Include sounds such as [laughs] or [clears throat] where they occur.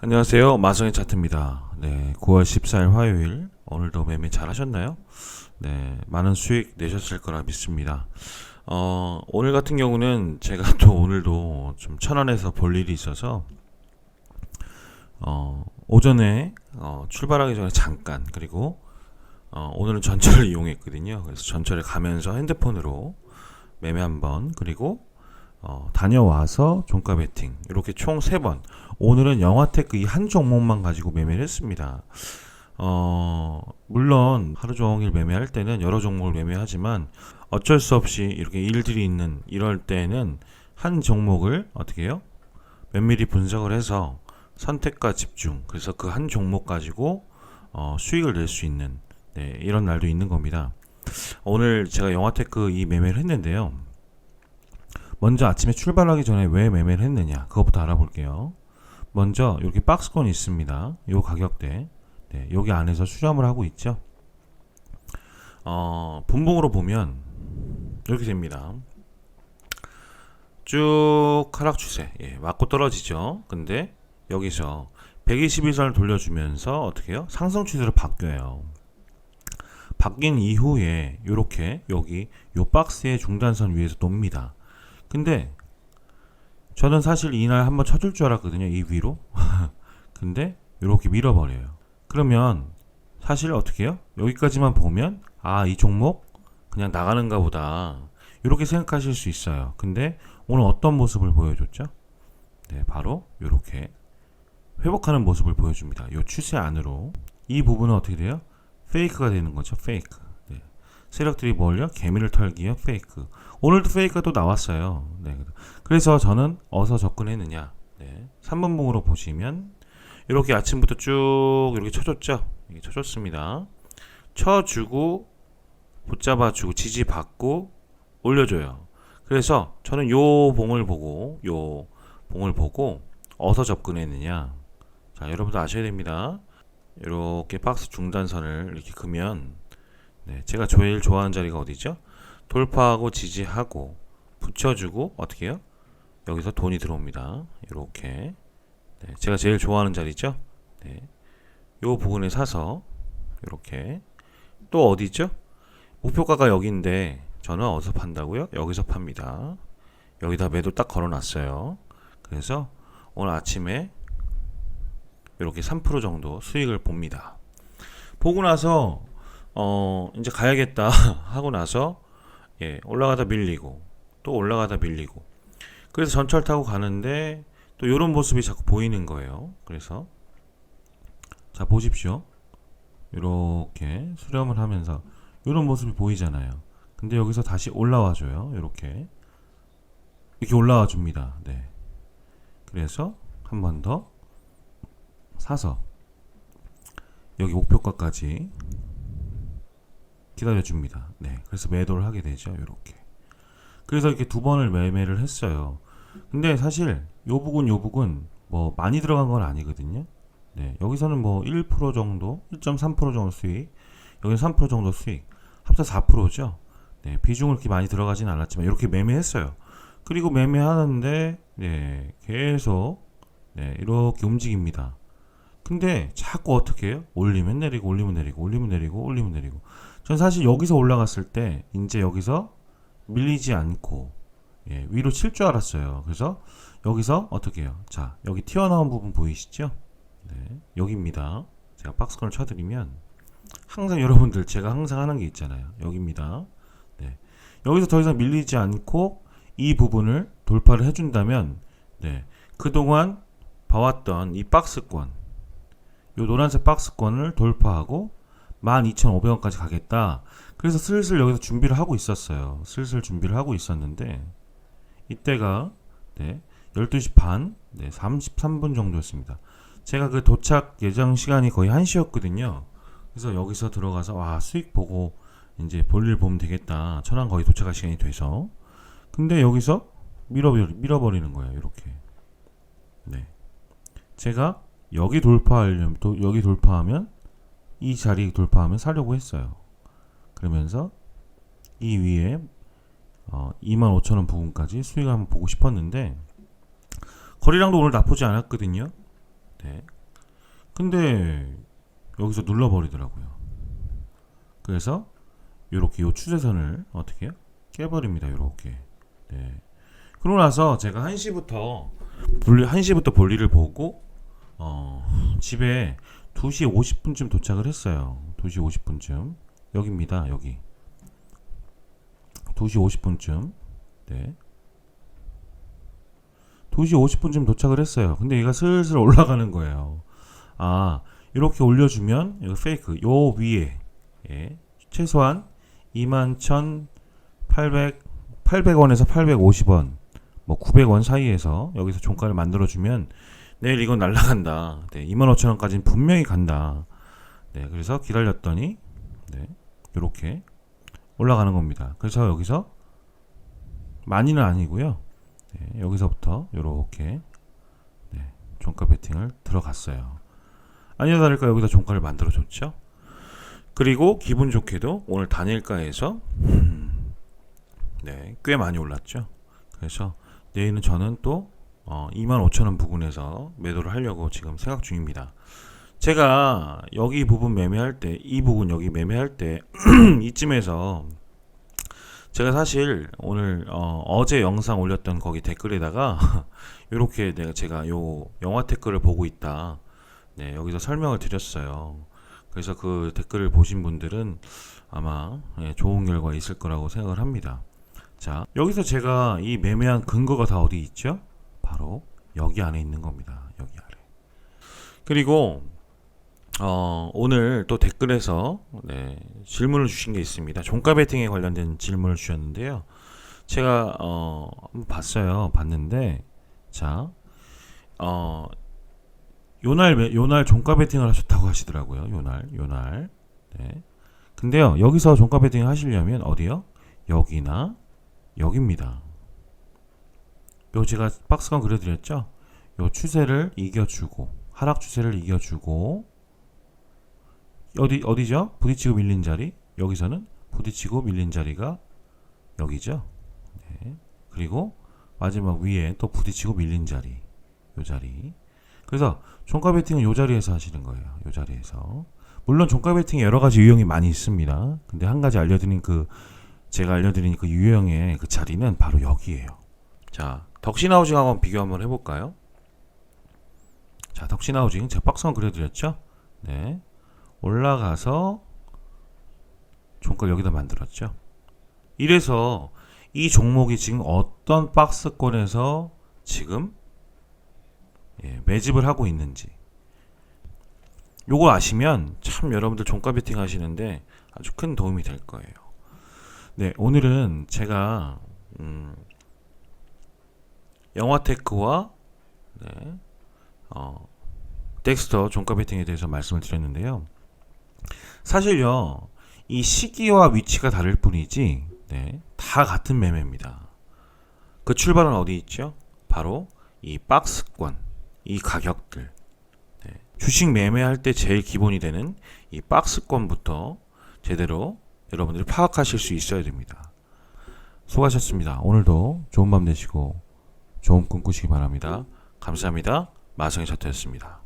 안녕하세요. 마성의 차트입니다. 네, 9월 14일 화요일 오늘도 매매 잘 하셨나요? 네, 많은 수익 내셨을 거라 믿습니다. 어, 오늘 같은 경우는 제가 [laughs] 또 오늘도 좀 천안에서 볼 일이 있어서 어, 오전에 어, 출발하기 전에 잠깐 그리고 어, 오늘은 전철을 [laughs] 이용했거든요. 그래서 전철에 가면서 핸드폰으로 매매 한번 그리고 어, 다녀와서 종가 베팅 이렇게 총 세 번. 오늘은 영화테크 이 한 종목만 가지고 매매를 했습니다. 어, 물론 하루 종일 매매할 때는 여러 종목을 매매하지만 어쩔 수 없이 이렇게 일들이 있는 이럴 때는 한 종목을 어떻게 해요? 면밀히 분석을 해서 선택과 집중. 그래서 그 한 종목 가지고 어, 수익을 낼 수 있는 네, 이런 날도 있는 겁니다. 오늘 제가 영화테크 이 매매를 했는데요. 먼저 아침에 출발하기 전에 왜 매매를 했느냐 그것부터 알아볼게요. 먼저 이렇게 박스권이 있습니다. 이 가격대 네, 여기 안에서 수렴을 하고 있죠. 어, 분봉으로 보면 이렇게 됩니다. 쭉 하락 추세 예, 맞고 떨어지죠. 근데 여기서 121선을 돌려주면서 어떻게 해요? 상승 추세로 바뀌어요. 바뀐 이후에 이렇게 여기 요 박스의 중단선 위에서 놉니다. 근데 저는 사실 이날 한번 쳐줄 줄 알았거든요. 이 위로. [laughs] 근데 이렇게 밀어버려요. 그러면 사실 어떻게 해요? 여기까지만 보면 아 이 종목 그냥 나가는가 보다 이렇게 생각하실 수 있어요. 근데 오늘 어떤 모습을 보여줬죠? 네, 바로 이렇게 회복하는 모습을 보여줍니다. 이 추세 안으로 이 부분은 어떻게 돼요? 페이크가 되는 거죠. 페이크. 네. 세력들이 뭘요? 개미를 털기요. 페이크. 오늘도 페이크가 또 나왔어요. 네. 그래서 저는 어서 접근했느냐. 네. 3분봉으로 보시면 이렇게 아침부터 쭉 이렇게 쳐줬죠. 이게 쳐줬습니다. 쳐주고 붙잡아주고 지지받고 올려줘요. 그래서 저는 요 봉을 보고 요 봉을 보고 어서 접근했느냐. 자, 여러분도 아셔야 됩니다. 이렇게 박스 중단선을 이렇게 그면 네, 제가 제일 좋아하는 자리가 어디죠? 돌파하고 지지하고 붙여주고 어떻게 해요? 여기서 돈이 들어옵니다. 이렇게 네, 제가 제일 좋아하는 자리죠. 네, 요 부분에 사서 이렇게 또 어디죠? 목표가가 여기인데 저는 어디서 판다고요? 여기서 팝니다. 여기다 매도 딱 걸어놨어요. 그래서 오늘 아침에 이렇게 3% 정도 수익을 봅니다. 보고 나서 어 이제 가야겠다 [laughs] 하고 나서 예 올라가다 밀리고 또 올라가다 밀리고 그래서 전철 타고 가는데 또 이런 모습이 자꾸 보이는 거예요. 그래서 자 보십시오. 이렇게 수렴을 하면서 이런 모습이 보이잖아요. 근데 여기서 다시 올라와 줘요. 이렇게 이렇게 올라와 줍니다. 네. 그래서 한 번 더 사서 여기 목표가까지 기다려 줍니다. 네. 그래서 매도를 하게 되죠. 이렇게. 그래서 이렇게 두 번을 매매를 했어요. 근데 사실 요 부분 요 부분 뭐 많이 들어간 건 아니거든요. 네. 여기서는 뭐 1% 정도, 1.3% 정도 수익, 여기는 3% 정도 수익. 합쳐 4%죠. 네. 비중을 그렇게 많이 들어가진 않았지만 이렇게 매매했어요. 그리고 매매하는데 네. 계속 네. 이렇게 움직입니다. 근데 자꾸 어떻게 해요? 올리면 내리고 올리면 내리고 올리면 내리고 올리면 내리고. 전 사실 여기서 올라갔을 때 이제 여기서 밀리지 않고 예, 위로 칠 줄 알았어요. 그래서 여기서 어떻게 해요? 자, 여기 튀어나온 부분 보이시죠? 네, 여기입니다. 제가 박스권을 쳐드리면 항상 여러분들 제가 항상 하는 게 있잖아요. 여기입니다. 네, 여기서 더 이상 밀리지 않고 이 부분을 돌파를 해준다면 네, 그동안 봐왔던 이 박스권 요 노란색 박스권을 돌파하고 12,500원까지 가겠다. 그래서 슬슬 여기서 준비를 하고 있었어요. 슬슬 준비를 하고 있었는데 이때가 네, 12시 반, 네, 33분 정도였습니다. 제가 그 도착 예정 시간이 거의 1시였거든요. 그래서 여기서 들어가서 와, 수익 보고 이제 볼일 보면 되겠다. 천안 거의 도착할 시간이 돼서. 근데 여기서 밀어버리, 밀어버리는 거예요. 이렇게. 네. 제가 여기 돌파하려면 또 여기 돌파하면 이 자리 돌파하면 사려고 했어요. 그러면서 이 위에 어, 25,000원 부분까지 수익을 한번 보고 싶었는데 거리량도 오늘 나쁘지 않았거든요. 네. 근데 여기서 눌러버리더라고요. 그래서 요렇게 요 추세선을 어떻게 해요? 깨버립니다. 요렇게. 네. 그러고 나서 제가 1시부터 볼리, 1시부터 볼일을 보고 어, 집에 2시 50분쯤 도착을 했어요. 2시 50분쯤. 여기입니다. 여기. 2시 50분쯤. 네. 2시 50분쯤 도착을 했어요. 근데 얘가 슬슬 올라가는 거예요. 아, 이렇게 올려주면, 이거 페이크, 요 위에, 예, 최소한 21,800, 800원에서 850원, 뭐 900원 사이에서 여기서 종가를 만들어주면 내일 이건 날라간다. 네, 25,000원까지는 분명히 간다. 네, 그래서 기다렸더니, 네, 요렇게 올라가는 겁니다. 그래서 여기서 많이는 아니고요. 네, 여기서부터 요렇게 네, 종가 베팅을 들어갔어요. 아니나 다를까 여기서 종가를 만들어 줬죠. 그리고 기분 좋게도 오늘 단일가에서 음, 네, 꽤 많이 올랐죠. 그래서 내일은 저는 또 어, 25,000원 부근에서 매도를 하려고 지금 생각 중입니다. 제가 여기 부분 매매할 때, 이 부분 여기 매매할 때 [clears throat] 이쯤에서 제가 사실 오늘 어, 제 영상 올렸던 거기 댓글에다가 [laughs] 이렇게 내가 제가 요 영화 댓글을 보고 있다. 네, 여기서 설명을 드렸어요. 그래서 그 댓글을 보신 분들은 아마 예, 좋은 결과 있을 거라고 생각을 합니다. 자, 여기서 제가 이 매매한 근거가 다 어디 있죠? 바로 여기 안에 있는 겁니다. 여기 아래. 그리고 어, 오늘 또 댓글에서 네, 질문을 주신 게 있습니다. 종가 베팅에 관련된 질문을 주셨는데요. 제가 어, 봤어요. 봤는데 자, 어, 요날 매- 요날 종가 베팅을 하셨다고 하시더라고요. 요날 요날. 네. 근데요 여기서 종가 베팅 하시려면 어디요? 여기나 여기입니다. 요 제가 박스건 그려드렸죠? 요 추세를 이겨주고 하락 추세를 이겨주고 어디 어디죠? 부딪히고 밀린 자리 여기서는 부딪히고 밀린 자리가 여기죠. 네. 그리고 마지막 위에 또 부딪히고 밀린 자리 요 자리. 그래서 종가 베팅은 요 자리에서 하시는 거예요. 요 자리에서. 물론 종가 베팅에 여러 가지 유형이 많이 있습니다. 근데 한 가지 알려드린 그 제가 알려드린 그 유형의 그 자리는 바로 여기에요. 자, 덕신하우징하고 한번 비교 한번 해볼까요? 자, 덕신하우징 제가 박스만 그려드렸죠? 네. 올라가서 종가 여기다 만들었죠. 이래서 이 종목이 지금 어떤 박스권에서 지금 예, 매집을 하고 있는지 요거 아시면 참 여러분들 종가 베팅 하시는데 아주 큰 도움이 될 거예요. 네, 오늘은 제가 음, 영화테크와 네, 어, 덱스터 종가 베팅에 대해서 말씀을 드렸는데요. 사실요, 이 시기와 위치가 다를 뿐이지, 네, 다 같은 매매입니다. 그 출발은 어디 있죠? 바로 이 박스권, 이 가격들. 네, 주식 매매할 때 제일 기본이 되는 이 박스권부터 제대로 여러분들이 파악하실 수 있어야 됩니다. 수고하셨습니다. 오늘도 좋은 밤 되시고 좋은 꿈 꾸시기 바랍니다. 감사합니다. 마성의 차트였습니다.